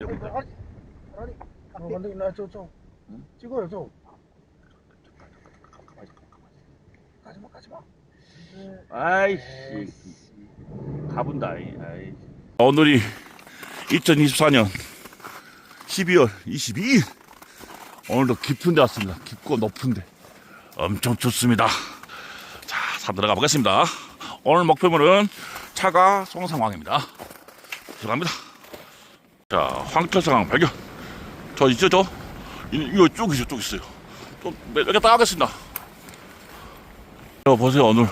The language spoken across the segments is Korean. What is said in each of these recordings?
아니, 어, 근데 나 저, 저, 찍어요, 저. 가지마, 가지마. 아이씨. 가본다 이, 아이. 오늘이 2024년 12월 22일. 오늘도 깊은 데 왔습니다. 깊고 높은 데. 엄청 좋습니다. 자 산 들어가 보겠습니다. 오늘 목표물은 차가 송상황입니다. 들어갑니다 자 황철상황 발견. 저 있죠 저 이- 이거 쭉 있어요 쭉 있어요. 좀몇개 따가겠습니다. 저 보세요 오늘.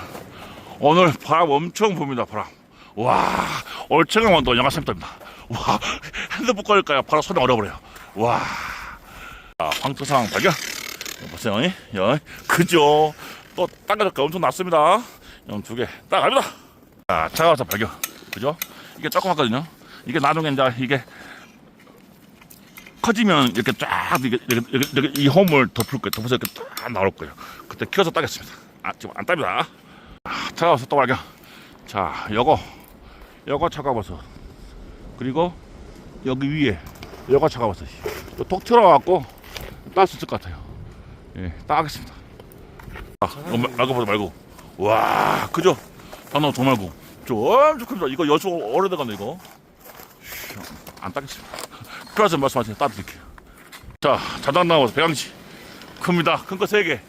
오늘 바람 엄청 붑니다 바람. 와 오늘 체감온도 영하 3도입니다. 와 핸드폰 꺼릴까요? 바로 손에 얼어버려요. 와. 자, 황토상 발견. 보세요 이? 여 그죠? 또 땅가적가 엄청 났습니다. 두개 따갑니다. 자 차가워서 발견. 그죠? 이게 조그맣거든요 이게 나중에 이제 이게 커지면 이렇게 쫙 이렇게, 이렇게, 이렇게, 이 홈을 덮을 거예요. 덮어서 이렇게 딱 나올 거예요. 그때 키워서 따겠습니다. 아 지금 안 땁니다. 차가워서 또 발견. 자 요거 요거 차가워서. 그리고 여기 위에 요거 차가워서. 톡 튀어나와갖고 딸 수 있을 것 같아요. 예 따겠습니다. 아 이거 말- 말고 보지 말고. 와 그죠? 단어 더 말고. 저 엄청 큽니다. 이거 여수 오래돼가네 이거? 쉬, 안 따겠습니다. 필요하시면 말씀하세요 따드릴게요. 자 자당 나와서 배양지 큽니다. 큰거 세개.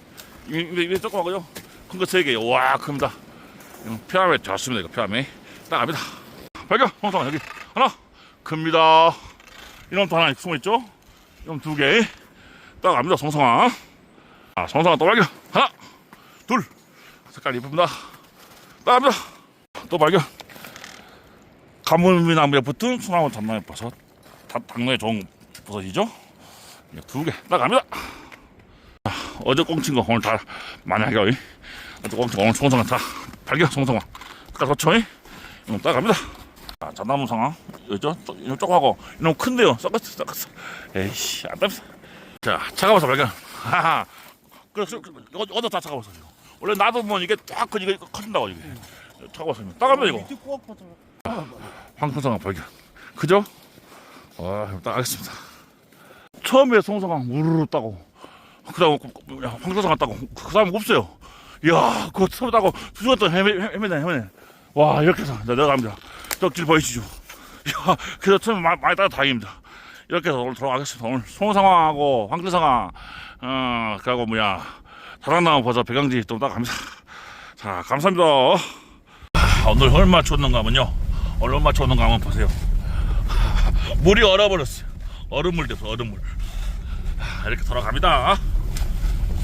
이게, 이게 조그마고요 큰거 세개와 큽니다. 이거 피라메 좋습니다 이거 피라메 따갑니다. 발견! 홍성 여기. 하나. 큽니다. 이놈 또 하나 숨어있죠? 이놈 두개. 따갑니다 송성아. 아 송성아 또 발견. 하나. 둘. 색깔 이쁩니다. 따갑니다. 또 발견 가물미나무에 붙은 소나무 잡나무 버섯. 다 당뇨에 좋은 버섯이죠? 두개. 따갑니다. 아, 어제 꽁친 거 오늘 다 많이 하겨 어제 꽁친 거 오늘 송성아 다 발견 송성아. 색깔 좋죠 이놈 따갑니다. 자, 전나무 상황. 여기죠? 이놈 조그하고 이놈 큰데요. 썩었어 썩었어. 에이씨 안 됩니다. 자 차가워서 발견. 하하. 그래서 이거 어디 다 차가워서 이거 원래 나도 뭐 이게 쫙 이거 커진다고 이게 차가워서 이거. 꼭 붙어. 황송상황 발견. 그죠? 와 이거 딱 알겠습니다. 처음에 송성황 우르르 따고 그 다음 황송상황 따고 그 사람 없어요. 이야 그거 처음 따고 수고했던 헤매, 헤매네 헤매네. 와 이렇게 해서 네, 내려갑니다. 저길 보이시죠. 이야 그래서 처음에 많이, 많이 따라 다행입니다. 이렇게 해서 오늘 돌아가겠습니다. 오늘 송상황하고 황길상황 어 그리고 뭐야 사랑나무 버섯 배강지 좀 따갑니다. 자 감사합니다. 아, 오늘 얼마 줬는가 하면요 오늘 얼마 줬는가 한번 보세요. 물이 얼어버렸어요. 얼음물 돼서 얼음물. 아, 이렇게 돌아갑니다